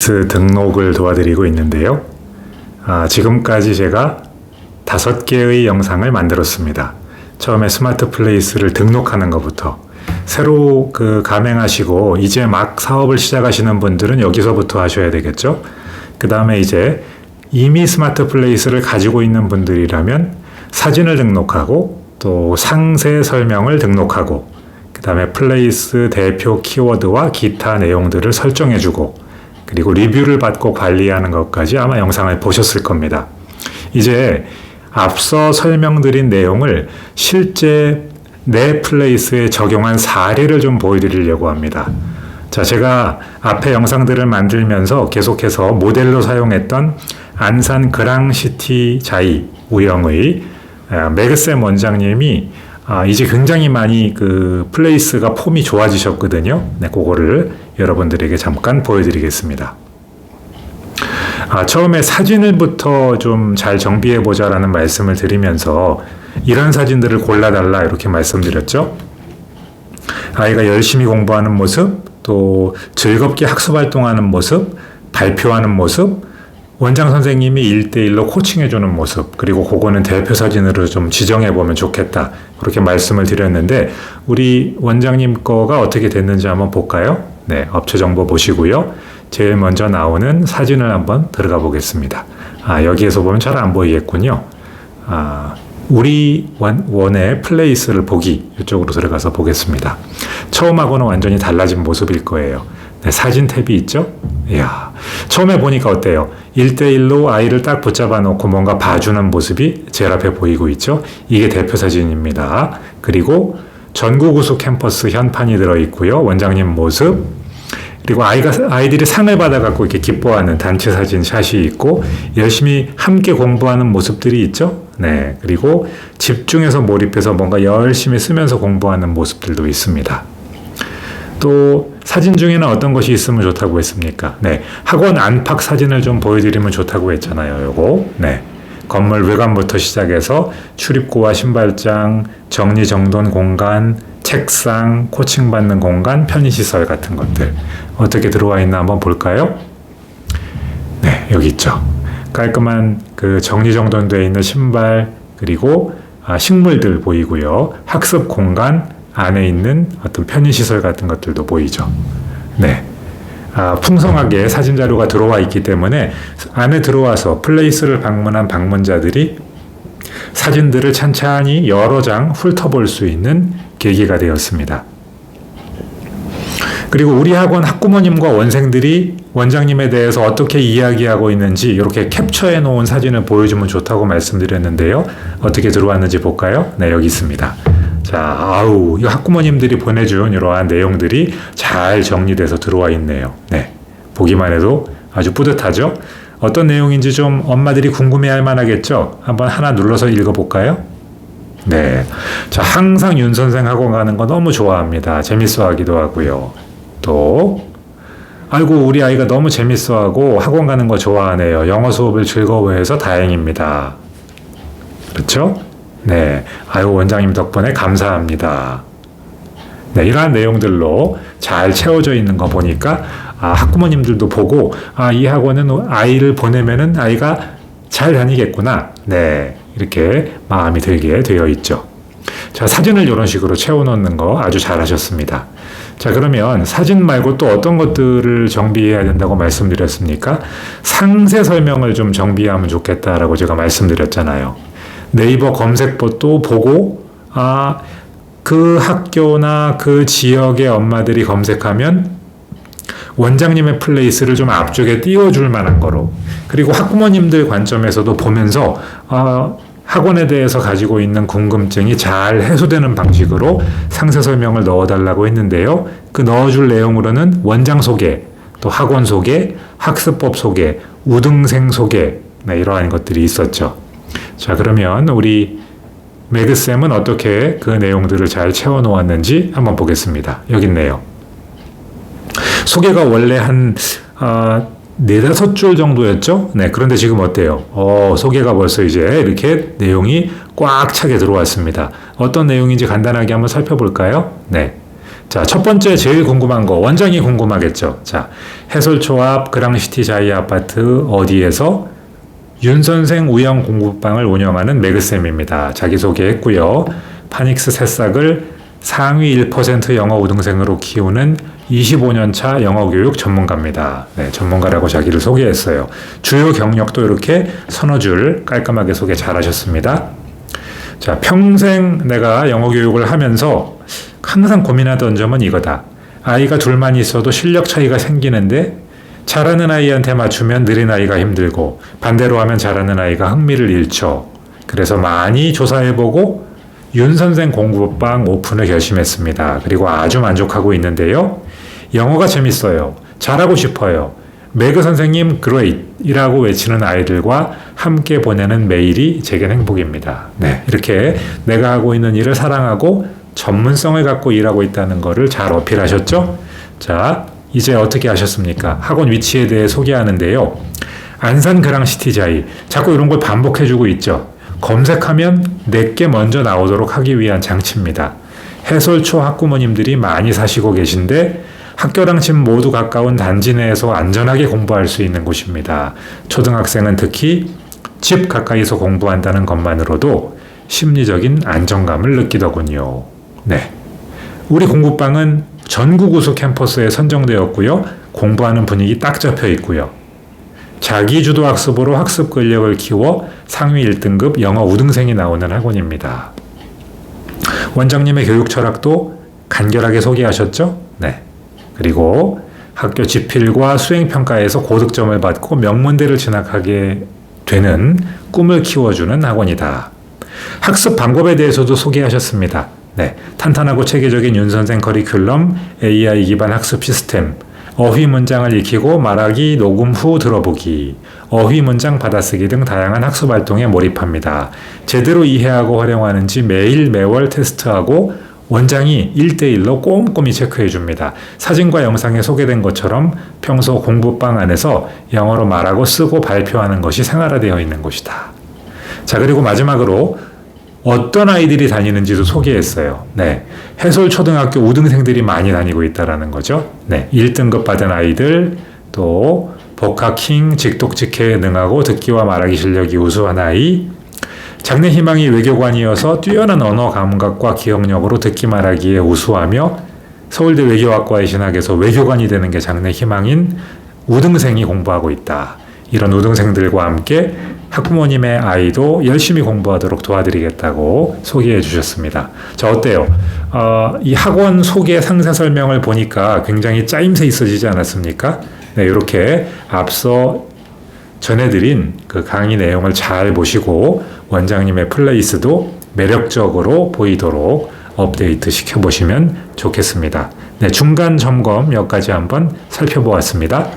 스 등록을 도와드리고 있는데요. 아, 지금까지 제가 다섯 개의 영상을 만들었습니다. 처음에 스마트 플레이스를 등록하는 것부터 새로 그 가맹하시고 이제 막 사업을 시작하시는 분들은 여기서부터 하셔야 되겠죠. 그 다음에 이제 이미 스마트 플레이스를 가지고 있는 분들이라면 사진을 등록하고 또 상세 설명을 등록하고 그 다음에 플레이스 대표 키워드와 기타 내용들을 설정해주고 그리고 리뷰를 받고 관리하는 것까지 아마 영상을 보셨을 겁니다. 이제 앞서 설명드린 내용을 실제 내 플레이스에 적용한 사례를 좀 보여드리려고 합니다. 자, 제가 앞에 영상들을 만들면서 계속해서 모델로 사용했던 안산 그랑시티 자이 우영의 매그쌤 원장님이 아, 이제 굉장히 많이 그 플레이스가 폼이 좋아지셨거든요. 네, 그거를 여러분들에게 잠깐 보여드리겠습니다. 아, 처음에 사진을부터 좀 잘 정비해 보자라는 말씀을 드리면서 이런 사진들을 골라달라 이렇게 말씀드렸죠. 아이가 열심히 공부하는 모습, 또 즐겁게 학습 활동하는 모습, 발표하는 모습, 원장 선생님이 일대일로 코칭해주는 모습, 그리고 그거는 대표 사진으로 좀 지정해보면 좋겠다. 그렇게 말씀을 드렸는데, 우리 원장님 거가 어떻게 됐는지 한번 볼까요? 네, 업체 정보 보시고요. 제일 먼저 나오는 사진을 한번 들어가 보겠습니다. 아, 여기에서 보면 잘 안 보이겠군요. 아, 우리 원, 원의 플레이스를 보기, 이쪽으로 들어가서 보겠습니다. 처음하고는 완전히 달라진 모습일 거예요. 네, 사진 탭이 있죠? 이야, 처음에 보니까 어때요? 1대1로 아이를 딱 붙잡아 놓고 뭔가 봐주는 모습이 제일 앞에 보이고 있죠? 이게 대표 사진입니다. 그리고 전국 우수 캠퍼스 현판이 들어있고요. 원장님 모습, 그리고 아이가, 아이들이 상을 받아갖고 이렇게 기뻐하는 단체 사진 샷이 있고, 열심히 함께 공부하는 모습들이 있죠? 네. 그리고 집중해서 몰입해서 뭔가 열심히 쓰면서 공부하는 모습들도 있습니다. 또 사진 중에는 어떤 것이 있으면 좋다고 했습니까? 네. 학원 안팎 사진을 좀 보여드리면 좋다고 했잖아요. 요거. 네. 건물 외관부터 시작해서 출입구와 신발장, 정리정돈 공간, 책상, 코칭받는 공간, 편의시설 같은 것들. 어떻게 들어와 있나 한번 볼까요? 네, 여기 있죠. 깔끔한 그 정리정돈되어 있는 신발, 그리고 아, 식물들 보이고요. 학습 공간, 안에 있는 어떤 편의시설 같은 것들도 보이죠. 네. 아, 풍성하게 사진 자료가 들어와 있기 때문에 안에 들어와서 플레이스를 방문한 방문자들이 사진들을 찬찬히 여러 장 훑어볼 수 있는 계기가 되었습니다. 그리고 우리 학원 학부모님과 원생들이 원장님에 대해서 어떻게 이야기하고 있는지 이렇게 캡처해 놓은 사진을 보여주면 좋다고 말씀드렸는데요. 어떻게 들어왔는지 볼까요? 네, 여기 있습니다. 자, 아우, 이 학부모님들이 보내준 이러한 내용들이 잘 정리돼서 들어와 있네요. 네. 보기만 해도 아주 뿌듯하죠? 어떤 내용인지 좀 엄마들이 궁금해 할 만하겠죠? 한번 하나 눌러서 읽어볼까요? 네. 자, 항상 윤 선생 학원 가는 거 너무 좋아합니다. 재밌어 하기도 하고요. 또, 아이고, 우리 아이가 너무 재밌어 하고 학원 가는 거 좋아하네요. 영어 수업을 즐거워해서 다행입니다. 그렇죠? 네. 아유, 원장님 덕분에 감사합니다. 네, 이러한 내용들로 잘 채워져 있는 거 보니까, 아, 학부모님들도 보고, 아, 이 학원은 아이를 보내면은 아이가 잘 다니겠구나. 네. 이렇게 마음이 들게 되어 있죠. 자, 사진을 이런 식으로 채워놓는 거 아주 잘 하셨습니다. 자, 그러면 사진 말고 또 어떤 것들을 정비해야 된다고 말씀드렸습니까? 상세 설명을 좀 정비하면 좋겠다라고 제가 말씀드렸잖아요. 네이버 검색법도 보고, 아, 그 학교나 그 지역의 엄마들이 검색하면 원장님의 플레이스를 좀 앞쪽에 띄워줄 만한 거로. 그리고 학부모님들 관점에서도 보면서, 아, 학원에 대해서 가지고 있는 궁금증이 잘 해소되는 방식으로 상세 설명을 넣어달라고 했는데요. 그 넣어줄 내용으로는 원장 소개, 또 학원 소개, 학습법 소개, 우등생 소개, 네, 이러한 것들이 있었죠. 자, 그러면 우리 매그쌤은 어떻게 그 내용들을 잘 채워 놓았는지 한번 보겠습니다. 여기 있네요. 소개가 원래 한, 어, 네다섯 줄 정도였죠? 네, 그런데 지금 어때요? 어, 소개가 벌써 이제 이렇게 내용이 꽉 차게 들어왔습니다. 어떤 내용인지 간단하게 한번 살펴볼까요? 네. 자, 첫 번째 제일 궁금한 거, 원장이 궁금하겠죠. 자, 해솔초 앞 그랑시티 자이 아파트 어디에서 윤 선생 우영 공부방을 운영하는 매그쌤입니다. 자기소개했고요. 파닉스 새싹을 상위 1% 영어 우등생으로 키우는 25년 차 영어 교육 전문가입니다. 네, 전문가라고 자기를 소개했어요. 주요 경력도 이렇게 서너 줄 깔끔하게 소개 잘 하셨습니다. 자, 평생 내가 영어 교육을 하면서 항상 고민하던 점은 이거다. 아이가 둘만 있어도 실력 차이가 생기는데 잘하는 아이한테 맞추면 느린 아이가 힘들고 반대로 하면 잘하는 아이가 흥미를 잃죠. 그래서 많이 조사해보고 윤 선생 공부방 오픈을 결심했습니다. 그리고 아주 만족하고 있는데요. 영어가 재밌어요. 잘하고 싶어요. 매그 선생님 그레이트이라고 외치는 아이들과 함께 보내는 매일이 제겐 행복입니다. 네, 이렇게 내가 하고 있는 일을 사랑하고 전문성을 갖고 일하고 있다는 것을 잘 어필하셨죠? 자, 이제 어떻게 하셨습니까? 학원 위치에 대해 소개하는데요. 안산 그랑시티자이 자꾸 이런 걸 반복해주고 있죠. 검색하면 내게 먼저 나오도록 하기 위한 장치입니다. 해솔초 학부모님들이 많이 사시고 계신데 학교랑 집 모두 가까운 단지 내에서 안전하게 공부할 수 있는 곳입니다. 초등학생은 특히 집 가까이서 공부한다는 것만으로도 심리적인 안정감을 느끼더군요. 네. 우리 공부방은 전국 우수 캠퍼스에 선정되었고요. 공부하는 분위기 딱 잡혀 있고요. 자기 주도 학습으로 학습 근력을 키워 상위 1등급 영어 우등생이 나오는 학원입니다. 원장님의 교육 철학도 간결하게 소개하셨죠? 네. 그리고 학교 지필과 수행평가에서 고득점을 받고 명문대를 진학하게 되는 꿈을 키워주는 학원이다. 학습 방법에 대해서도 소개하셨습니다. 네. 탄탄하고 체계적인 윤선생 커리큘럼, AI 기반 학습 시스템, 어휘 문장을 익히고 말하기, 녹음 후 들어보기, 어휘 문장 받아쓰기 등 다양한 학습 활동에 몰입합니다. 제대로 이해하고 활용하는지 매일 매월 테스트하고 원장이 1대1로 꼼꼼히 체크해 줍니다. 사진과 영상에 소개된 것처럼 평소 공부방 안에서 영어로 말하고 쓰고 발표하는 것이 생활화되어 있는 곳이다. 자, 그리고 마지막으로 어떤 아이들이 다니는지도 소개했어요. 네. 해솔 초등학교 우등생들이 많이 다니고 있다라는 거죠. 네. 1등급 받은 아이들, 또 복학킹, 직독직해에 능하고 듣기와 말하기 실력이 우수한 아이, 장래 희망이 외교관이어서 뛰어난 언어 감각과 기억력으로 듣기 말하기에 우수하며 서울대 외교학과에 진학해서 외교관이 되는 게 장래 희망인 우등생이 공부하고 있다. 이런 우등생들과 함께 학부모님의 아이도 열심히 공부하도록 도와드리겠다고 소개해 주셨습니다. 자, 어때요? 어, 이 학원 소개 상세 설명을 보니까 굉장히 짜임새 있어지지 않았습니까? 네, 이렇게 앞서 전해드린 그 강의 내용을 잘 보시고 원장님의 플레이스도 매력적으로 보이도록 업데이트 시켜보시면 좋겠습니다. 네, 중간 점검 몇 가지 한번 살펴보았습니다.